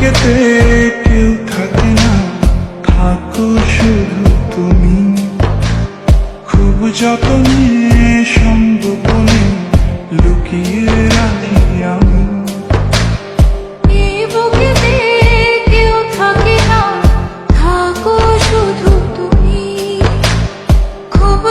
জগতে কেউ থাকে না। থাকো শুধু তুমি। খুব যত্নে সম্গোপনে লুকিয়ে রাখি আমি। খুব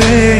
রে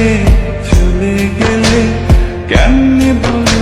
গেলে চলে গেলে কেমনে বলো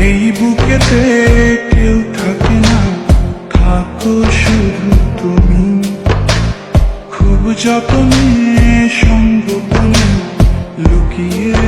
এই বুকেতে কেউ থাকে না থাকো শুধু তুমি। খুব যত্নে সঙ্গ লুকিয়ে